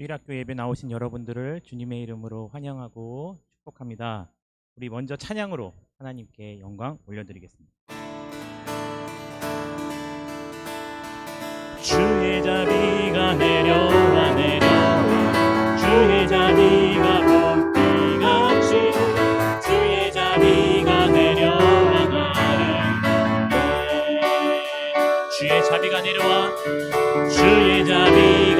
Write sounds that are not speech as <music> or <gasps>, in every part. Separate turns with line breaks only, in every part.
주일학교 예배 나오신 여러분들을 주님의 이름으로 환영하고 축복합니다. 우리 먼저 찬양으로 하나님께 영광 올려드리겠습니다. 주의 자비가 내려와 내려와 주의 자비가 주의 자비가 내려와 주의 자비가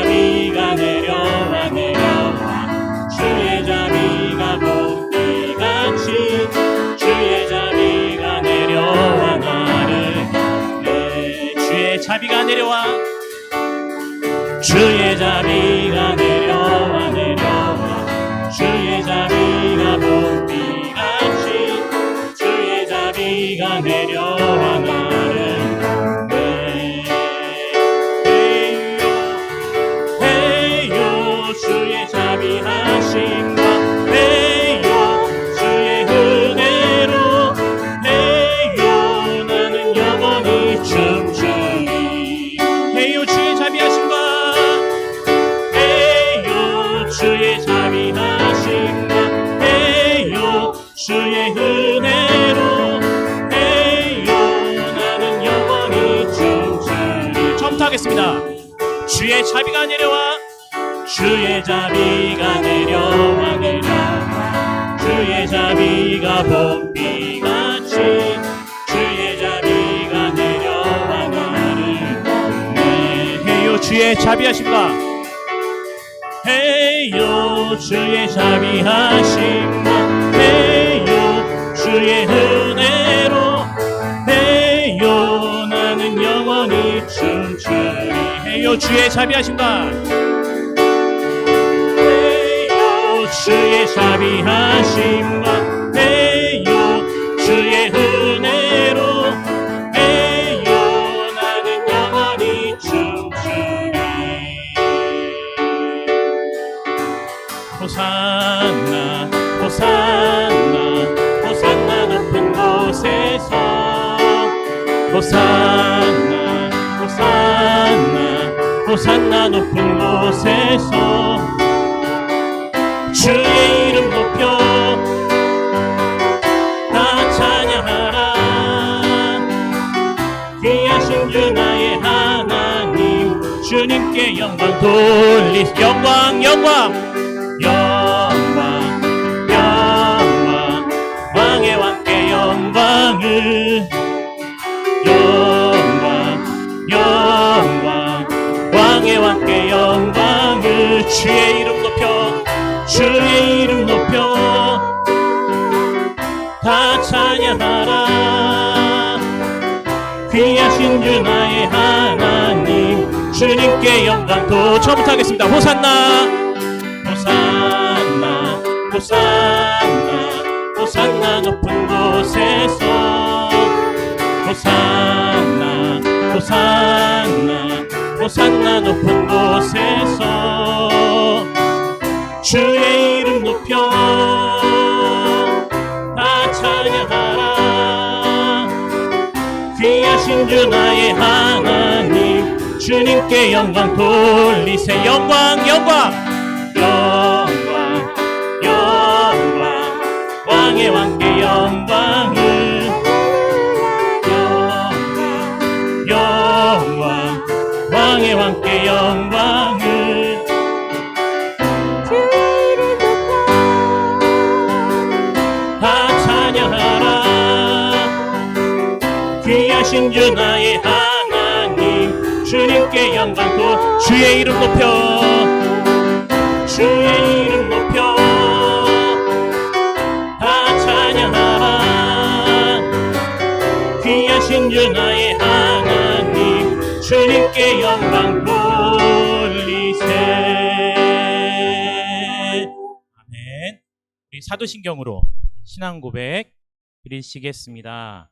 내려와. 주의 자비 요 주의 자비하심과 주의 자비하심과 높은 곳에서 주의 이름 높여 다 찬양하라. 귀하신 주 나의 하나님 주님께 영광 돌리 영광 영광 주님께 영광 도 처음부터 하겠습니다. 호산나. 호산나. 호산나. 호산나 높은 곳에서. 호산나. 호산나. 호산나 높은 곳에서. 주의 이름 높여. 다 찬양하라. 귀하신 주 나의 하나님 주님께 영광 돌리세 영광 영광. 영광 영광. 왕의 왕 주의 이름 높여. 주의 이름 높여. 다 찬양하라. 귀하신 주 나의 하나님 주님께 영광 돌리세. 아멘.
우리 사도신경으로 신앙 고백 드리시겠습니다.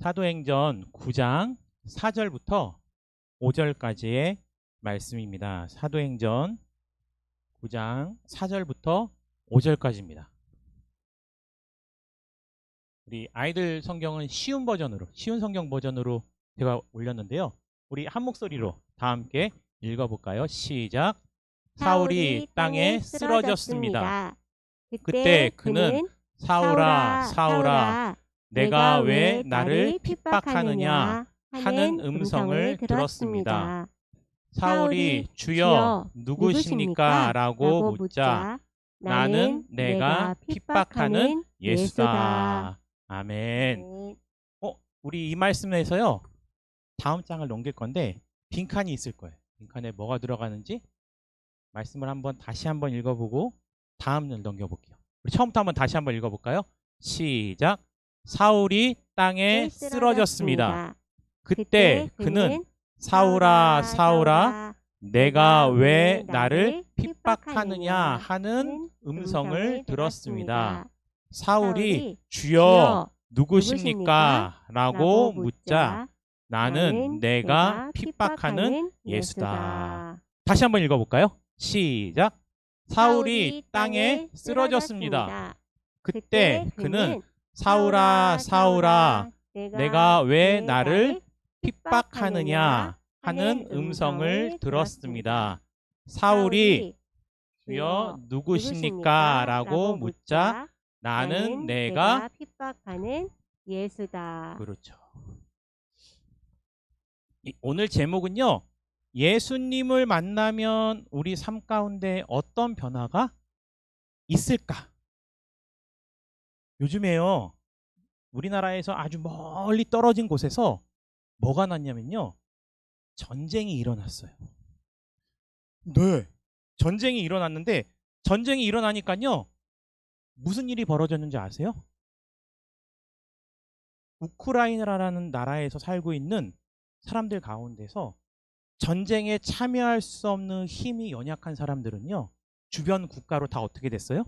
사도행전 9장 4절부터 5절까지의 말씀입니다. 사도행전 9장 4절부터 5절까지입니다. 우리 아이들 성경은 쉬운 버전으로, 쉬운 성경 버전으로 제가 올렸는데요. 우리 한 목소리로 다 함께 읽어볼까요? 시작. 사울이 땅에 쓰러졌습니다. 그때 그는 사울아, 사울아, 내가 왜 나를 핍박하느냐 하는 음성을 들었습니다. 사울이 주여 누구십니까? 라고 묻자 나는 내가 핍박하는 예수다. 아멘. 어, 우리 이 말씀에서요. 다음 장을 넘길 건데 빈칸이 있을 거예요. 빈칸에 뭐가 들어가는지 말씀을 한번 다시 한번 읽어보고 다음을 넘겨볼게요. 우리 처음부터 한번 다시 한번 읽어볼까요? 시작. 사울이 땅에 쓰러졌습니다. 그때 그는 사울아 사울아 내가 왜 나를 핍박하느냐 하는 음성을 들었습니다. 사울이 주여 누구십니까? 라고 묻자 나는 내가 핍박하는 예수다. 다시 한번 읽어볼까요? 시작. 사울이 땅에 쓰러졌습니다. 그때 그는 사울아 사울아 내가 왜 나를 핍박하느냐 하는 음성을 들었습니다. 사울이 주여 누구십니까? 라고 묻자 나는 내가
핍박하는 예수다.
그렇죠. 이- 오늘 제목은요. 예수님을 만나면 우리 삶 가운데 어떤 변화가 있을까? 요즘에요. 우리나라에서 아주 멀리 떨어진 곳에서 뭐가 났냐면요. 전쟁이 일어났어요. 네. 전쟁이 일어났는데 전쟁이 일어나니까요. 무슨 일이 벌어졌는지 아세요? 우크라이나라는 나라에서 살고 있는 사람들 가운데서 전쟁에 참여할 수 없는 힘이 연약한 사람들은요. 주변 국가로 다 어떻게 됐어요?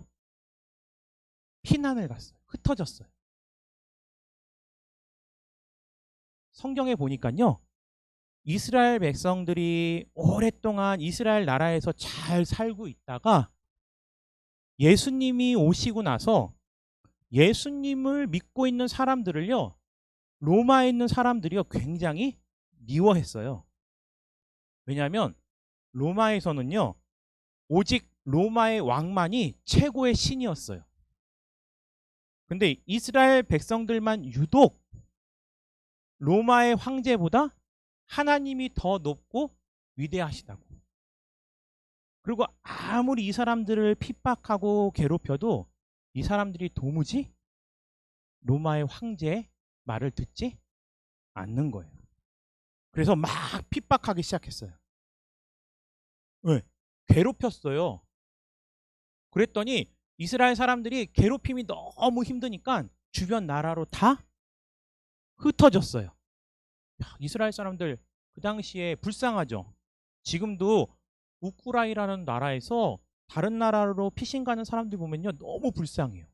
피난을 갔어요. 흩어졌어요. 성경에 보니까요. 이스라엘 백성들이 오랫동안 이스라엘 나라에서 잘 살고 있다가 예수님이 오시고 나서 예수님을 믿고 있는 사람들을요. 로마에 있는 사람들이요. 굉장히 미워했어요. 왜냐하면 로마에서는요. 오직 로마의 왕만이 최고의 신이었어요. 근데 이스라엘 백성들만 유독 로마의 황제보다 하나님이 더 높고 위대하시다고. 그리고 아무리 이 사람들을 핍박하고 괴롭혀도 이 사람들이 도무지 로마의 황제의 말을 듣지 않는 거예요. 그래서 막 핍박하기 시작했어요. 왜? 괴롭혔어요. 그랬더니 이스라엘 사람들이 괴롭힘이 너무 힘드니까 주변 나라로 다 흩어졌어요. 야, 이스라엘 사람들 그 당시에 불쌍하죠. 지금도 우크라이라는 나라에서 다른 나라로 피신 가는 사람들 보면요 너무 불쌍해요.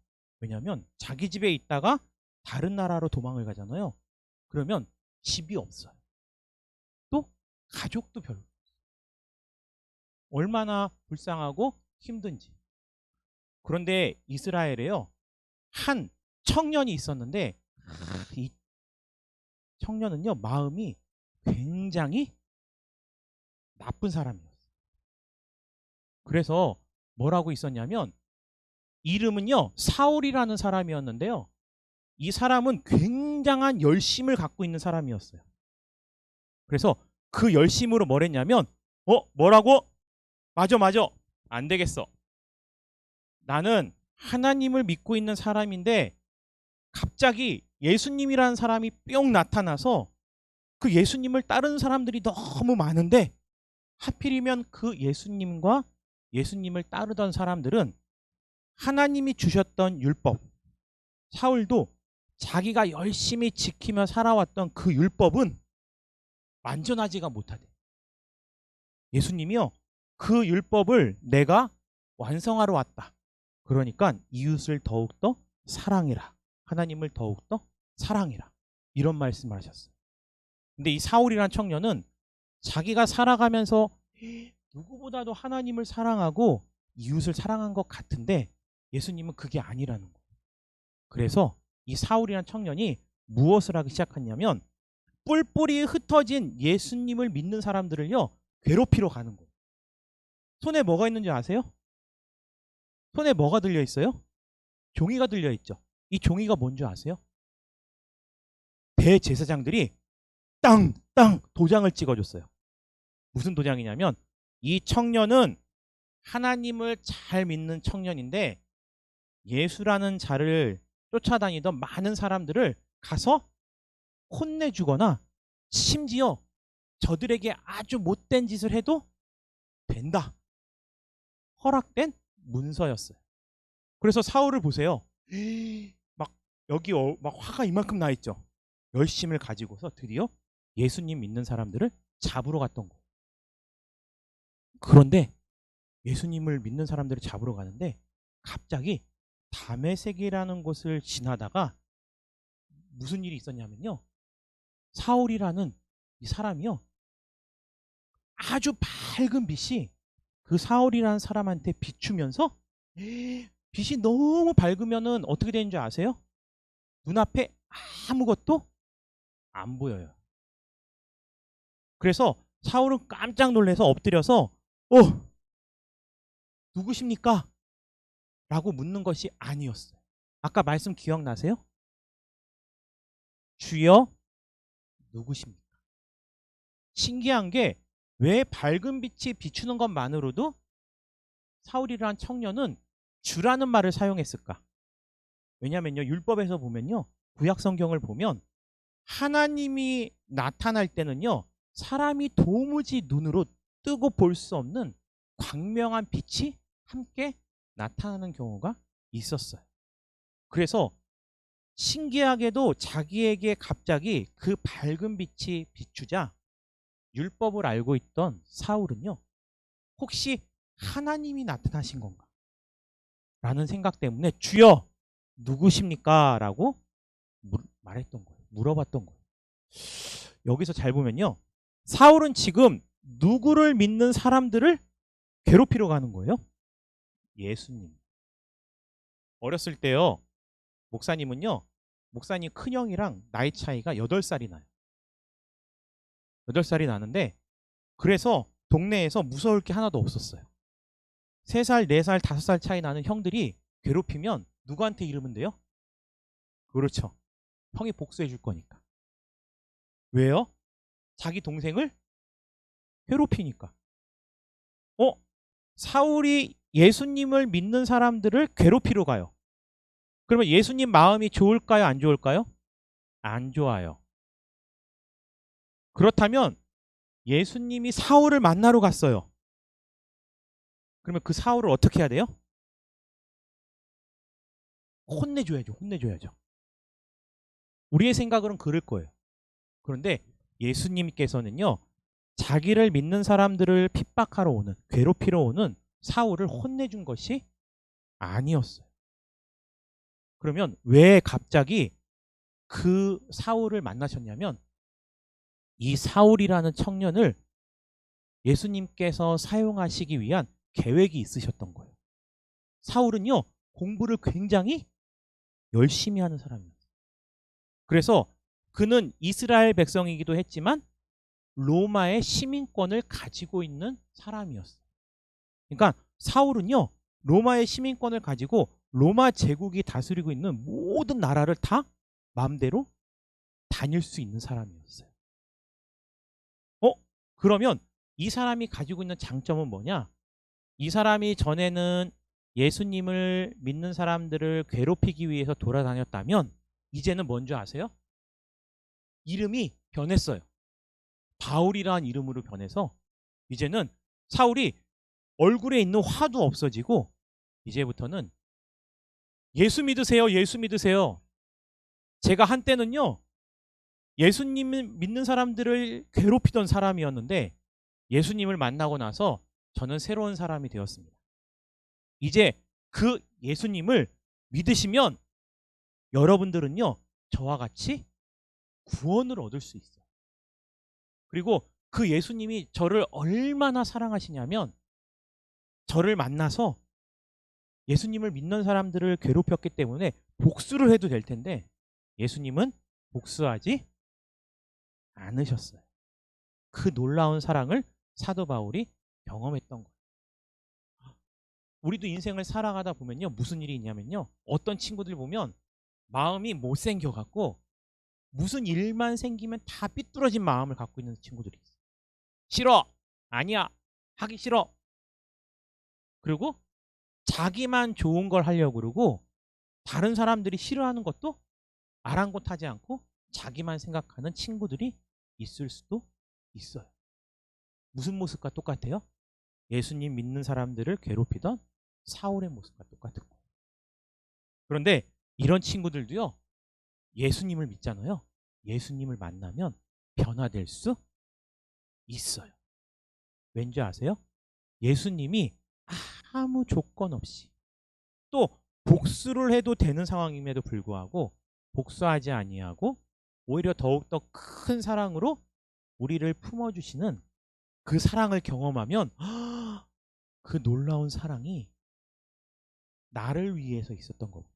왜냐하면 자기 집에 있다가 다른 나라로 도망을 가잖아요. 그러면 집이 없어요. 또 가족도 별로. 얼마나 불쌍하고 힘든지. 그런데 이스라엘에요. 한 청년이 있었는데 이 청년은요 마음이 굉장히 나쁜 사람이었어요. 그래서 뭐라고 있었냐면 이름은요 사울이라는 사람이었는데요. 이 사람은 굉장한 열심을 갖고 있는 사람이었어요. 그래서 그 열심으로 뭘 했냐면 어 뭐라고? 맞아 맞아 안 되겠어. 나는 하나님을 믿고 있는 사람인데 갑자기 예수님이라는 사람이 뿅 나타나서 그 예수님을 따르는 사람들이 너무 많은데 하필이면 그 예수님과 예수님을 따르던 사람들은 하나님이 주셨던 율법 사울도 자기가 열심히 지키며 살아왔던 그 율법은 완전하지가 못하대. 예수님이요. 그 율법을 내가 완성하러 왔다. 그러니까 이웃을 더욱더 사랑해라. 하나님을 더욱더 사랑해라. 이런 말씀을 하셨어요. 근데 이 사울이란 청년은 자기가 살아가면서 누구보다도 하나님을 사랑하고 이웃을 사랑한 것 같은데 예수님은 그게 아니라는 거예요. 그래서 이 사울이란 청년이 무엇을 하기 시작했냐면 뿔뿔이 흩어진 예수님을 믿는 사람들을요 괴롭히러 가는 거예요. 손에 뭐가 있는지 아세요? 손에 뭐가 들려 있어요? 종이가 들려 있죠. 이 종이가 뭔지 아세요? 대제사장들이 땅 땅 도장을 찍어줬어요. 무슨 도장이냐면 이 청년은 하나님을 잘 믿는 청년인데 예수라는 자를 쫓아다니던 많은 사람들을 가서 혼내주거나 심지어 저들에게 아주 못된 짓을 해도 된다. 허락된 문서였어요. 그래서 사울을 보세요. 막 여기 어- 막 화가 이만큼 나 있죠. 열심을 가지고서 드디어 예수님 믿는 사람들을 잡으러 갔던 거예요. 그런데 예수님을 믿는 사람들을 잡으러 가는데 갑자기 담에색이라는 곳을 지나다가 무슨 일이 있었냐면요. 사울이라는 이 사람이요. 아주 밝은 빛이 그 사울이라는 사람한테 비추면서 <gasps> 빛이 너무 밝으면은 어떻게 되는 줄 아세요? 눈앞에 아무것도 안 보여요. 그래서 사울은 깜짝 놀라서 엎드려서 어 누구십니까? 라고 묻는 것이 아니었어요. 아까 말씀 기억나세요? 주여 누구십니까? 신기한 게 왜 밝은 빛이 비추는 것만으로도 사울이라는 청년은 주라는 말을 사용했을까? 왜냐면요. 율법에서 보면요. 구약 성경을 보면 하나님이 나타날 때는요. 사람이 도무지 눈으로 뜨고 볼 수 없는 광명한 빛이 함께 나타나는 경우가 있었어요. 그래서 신기하게도 자기에게 갑자기 그 밝은 빛이 비추자 율법을 알고 있던 사울은요. 혹시 하나님이 나타나신 건가? 라는 생각 때문에 주여 누구십니까? 라고 물- 말했던 거예요. 물어봤던 거예요. 여기서 잘 보면요. 사울은 지금 누구를 믿는 사람들을 괴롭히러 가는 거예요? 예수님. 어렸을 때요. 목사님은요. 목사님 큰형이랑 나이 차이가 8살이 나요. 8살이 나는데 그래서 동네에서 무서울 게 하나도 없었어요. 3살, 4살, 5살 차이 나는 형들이 괴롭히면 누구한테 이르면 돼요? 그렇죠. 형이 복수해 줄 거니까. 왜요? 자기 동생을 괴롭히니까. 어? 사울이 예수님을 믿는 사람들을 괴롭히러 가요. 그러면 예수님 마음이 좋을까요? 안 좋을까요? 안 좋아요. 그렇다면 예수님이 사울을 만나러 갔어요. 그러면 그 사울을 어떻게 해야 돼요? 혼내줘야죠. 혼내줘야죠. 우리의 생각으로는 그럴 거예요. 그런데 예수님께서는요. 자기를 믿는 사람들을 핍박하러 오는, 괴롭히러 오는 사울을 혼내준 것이 아니었어요. 그러면 왜 갑자기 그 사울을 만나셨냐면 이 사울이라는 청년을 예수님께서 사용하시기 위한 계획이 있으셨던 거예요. 사울은요, 공부를 굉장히 열심히 하는 사람이었어요. 그래서 그는 이스라엘 백성이기도 했지만 로마의 시민권을 가지고 있는 사람이었어요. 그러니까 사울은요, 로마의 시민권을 가지고 로마 제국이 다스리고 있는 모든 나라를 다 마음대로 다닐 수 있는 사람이었어요. 어? 그러면 이 사람이 가지고 있는 장점은 뭐냐? 이 사람이 전에는 예수님을 믿는 사람들을 괴롭히기 위해서 돌아다녔다면 이제는 뭔지 아세요? 이름이 변했어요. 바울이라는 이름으로 변해서 이제는 사울이 얼굴에 있는 화도 없어지고 이제부터는 예수 믿으세요. 예수 믿으세요. 제가 한때는요. 예수님을 믿는 사람들을 괴롭히던 사람이었는데 예수님을 만나고 나서 저는 새로운 사람이 되었습니다. 이제 그 예수님을 믿으시면 여러분들은요. 저와 같이 구원을 얻을 수 있어요. 그리고 그 예수님이 저를 얼마나 사랑하시냐면 저를 만나서 예수님을 믿는 사람들을 괴롭혔기 때문에 복수를 해도 될 텐데 예수님은 복수하지 않으셨어요. 그 놀라운 사랑을 사도 바울이 경험했던 거예요. 우리도 인생을 살아가다 보면요. 무슨 일이 있냐면요. 어떤 친구들 보면 마음이 못생겨 갖고 무슨 일만 생기면 다 삐뚤어진 마음을 갖고 있는 친구들이 있어요. 싫어. 아니야. 하기 싫어. 그리고 자기만 좋은 걸 하려고 그러고 다른 사람들이 싫어하는 것도 아랑곳하지 않고 자기만 생각하는 친구들이 있을 수도 있어요. 무슨 모습과 똑같아요? 예수님 믿는 사람들을 괴롭히던 사울의 모습과 똑같은 거예요. 그런데 이런 친구들도요. 예수님을 믿잖아요. 예수님을 만나면 변화될 수 있어요. 왠지 아세요? 예수님이 아무 조건 없이 또 복수를 해도 되는 상황임에도 불구하고 복수하지 아니하고 오히려 더욱더 큰 사랑으로 우리를 품어주시는 그 사랑을 경험하면 <gasps> 그 놀라운 사랑이 나를 위해서 있었던 거고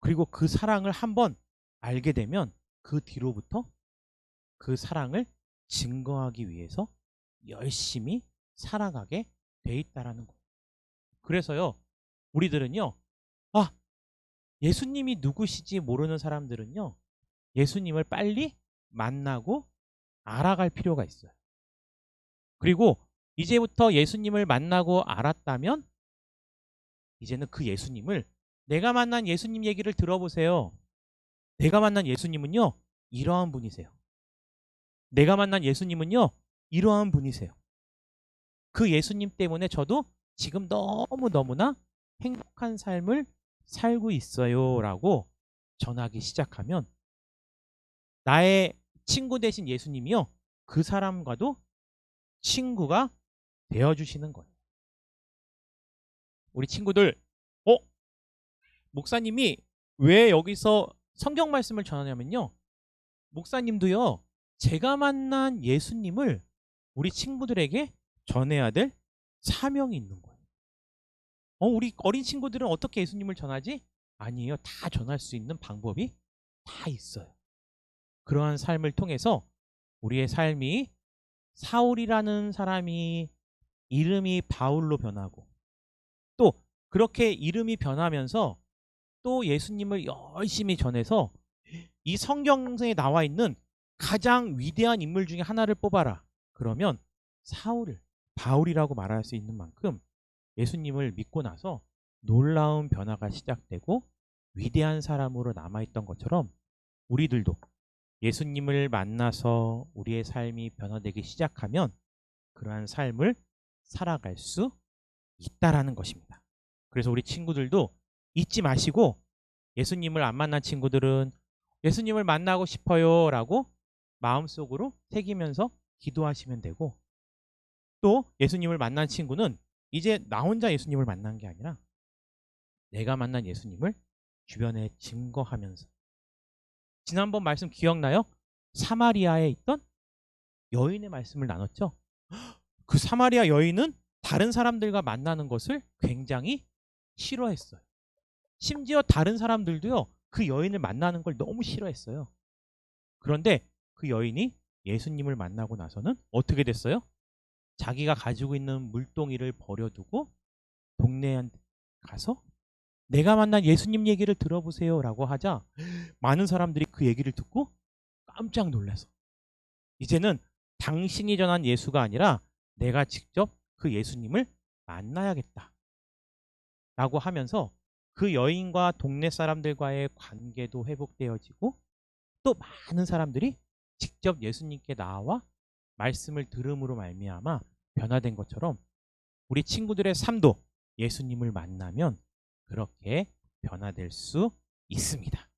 그리고 그 사랑을 한번 알게 되면 그 뒤로부터 그 사랑을 증거하기 위해서 열심히 살아가게 돼 있다라는 거예요. 그래서요, 우리들은요, 아, 예수님이 누구시지 모르는 사람들은요, 예수님을 빨리 만나고 알아갈 필요가 있어요. 그리고 이제부터 예수님을 만나고 알았다면, 이제는 그 예수님을 내가 만난 예수님 얘기를 들어보세요. 내가 만난 예수님은요, 이러한 분이세요. 내가 만난 예수님은요, 이러한 분이세요. 그 예수님 때문에 저도 지금 너무너무나 행복한 삶을 살고 있어요. 라고 전하기 시작하면 나의 친구 대신 예수님이요. 그 사람과도 친구가 되어주시는 거예요. 우리 친구들, 어? 목사님이 왜 여기서 성경 말씀을 전하냐면요. 목사님도요. 제가 만난 예수님을 우리 친구들에게 전해야 될 사명이 있는 거예요. 어, 우리 어린 친구들은 어떻게 예수님을 전하지? 아니에요. 다 전할 수 있는 방법이 다 있어요. 그러한 삶을 통해서 우리의 삶이 사울이라는 사람이 이름이 바울로 변하고 또 그렇게 이름이 변하면서 또 예수님을 열심히 전해서 이 성경에 나와 있는 가장 위대한 인물 중에 하나를 뽑아라. 그러면 사울을 바울이라고 말할 수 있는 만큼 예수님을 믿고 나서 놀라운 변화가 시작되고 위대한 사람으로 남아있던 것처럼 우리들도 예수님을 만나서 우리의 삶이 변화되기 시작하면 그러한 삶을 살아갈 수 있다라는 것입니다. 그래서 우리 친구들도 잊지 마시고 예수님을 안 만난 친구들은 예수님을 만나고 싶어요 라고 마음속으로 새기면서 기도하시면 되고 또 예수님을 만난 친구는 이제 나 혼자 예수님을 만난 게 아니라 내가 만난 예수님을 주변에 증거하면서 지난번 말씀 기억나요? 사마리아에 있던 여인의 말씀을 나눴죠. <gasps> 그 사마리아 여인은 다른 사람들과 만나는 것을 굉장히 싫어했어요. 심지어 다른 사람들도요, 그 여인을 만나는 걸 너무 싫어했어요. 그런데 그 여인이 예수님을 만나고 나서는 어떻게 됐어요? 자기가 가지고 있는 물동이를 버려두고 동네에 가서 내가 만난 예수님 얘기를 들어보세요 라고 하자 많은 사람들이 그 얘기를 듣고 깜짝 놀라서 이제는 당신이 전한 예수가 아니라 내가 직접 그 예수님을 만나야겠다. 라고 하면서 그 여인과 동네 사람들과의 관계도 회복되어지고 또 많은 사람들이 직접 예수님께 나와 말씀을 들음으로 말미암아 변화된 것처럼 우리 친구들의 삶도 예수님을 만나면 그렇게 변화될 수 있습니다.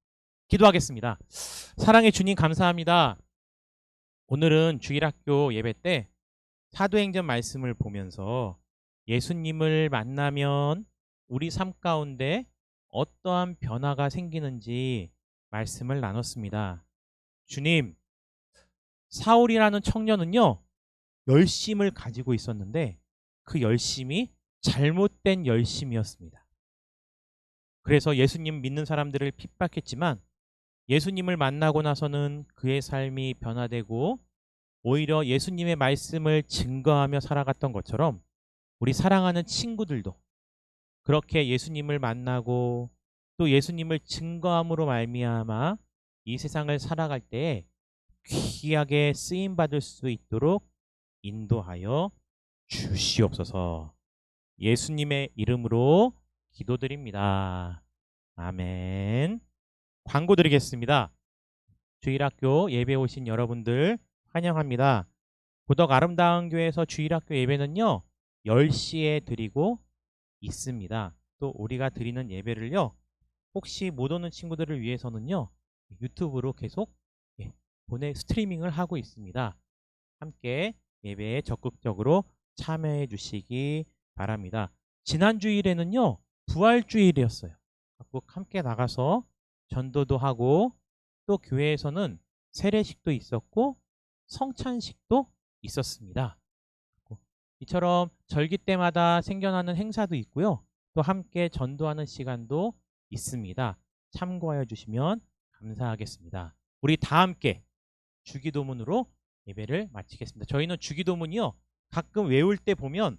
기도하겠습니다. 사랑의 주님 감사합니다. 오늘은 주일학교 예배 때 사도행전 말씀을 보면서 예수님을 만나면 우리 삶 가운데 어떠한 변화가 생기는지 말씀을 나눴습니다. 주님, 사울이라는 청년은요, 열심을 가지고 있었는데 그 열심이 잘못된 열심이었습니다. 그래서 예수님 믿는 사람들을 핍박했지만 예수님을 만나고 나서는 그의 삶이 변화되고 오히려 예수님의 말씀을 증거하며 살아갔던 것처럼 우리 사랑하는 친구들도 그렇게 예수님을 만나고 또 예수님을 증거함으로 말미암아 이 세상을 살아갈 때에 귀하게 쓰임 받을 수 있도록 인도하여 주시옵소서. 예수님의 이름으로 기도드립니다. 아멘. 광고 드리겠습니다. 주일학교 예배 오신 여러분들 환영합니다. 고덕 아름다운 교회에서 주일학교 예배는요. 10시에 드리고 있습니다. 또 우리가 드리는 예배를요. 혹시 못 오는 친구들을 위해서는요. 유튜브로 계속 예, 보내 스트리밍을 하고 있습니다. 함께 예배에 적극적으로 참여해 주시기 바랍니다. 지난 주일에는요. 부활주일이었어요. 꼭 함께 나가서 전도도 하고 또 교회에서는 세례식도 있었고 성찬식도 있었습니다. 이처럼 절기 때마다 생겨나는 행사도 있고요. 또 함께 전도하는 시간도 있습니다. 참고하여 주시면 감사하겠습니다. 우리 다 함께 주기도문으로 예배를 마치겠습니다. 저희는 주기도문이요. 가끔 외울 때 보면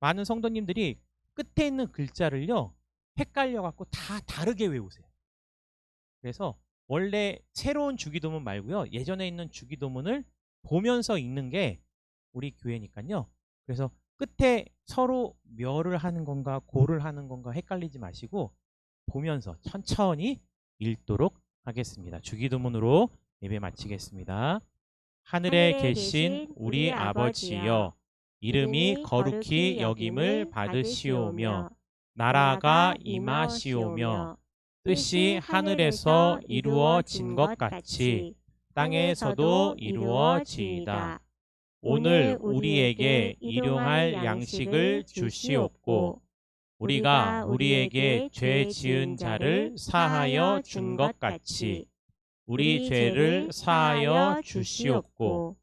많은 성도님들이 끝에 있는 글자를요. 헷갈려 갖고 다 다르게 외우세요. 그래서 원래 새로운 주기도문 말고요. 예전에 있는 주기도문을 보면서 읽는 게 우리 교회니까요. 그래서 끝에 서로 멸을 하는 건가 고를 하는 건가 헷갈리지 마시고 보면서 천천히 읽도록 하겠습니다. 주기도문으로 예배 마치겠습니다. 하늘에 계신 우리 아버지여 이름이 거룩히 여김을 받으시오며 나라가 임하시오며 뜻이 하늘에서 이루어진 것 같이 땅에서도 이루어지이다. 오늘 우리에게 일용할 양식을 주시옵고 우리가 우리에게 죄 지은 자를 사하여 준 것 같이 우리 죄를 사하여 주시옵고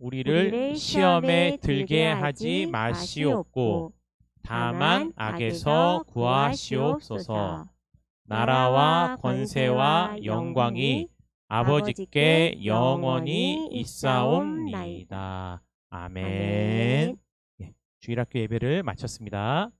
우리를 시험에 들게 하지 마시옵고 다만 악에서 구하시옵소서. 나라와 권세와 영광이 아버지께 영원히 있사옵니다. 아멘. 예, 주일학교 예배를 마쳤습니다.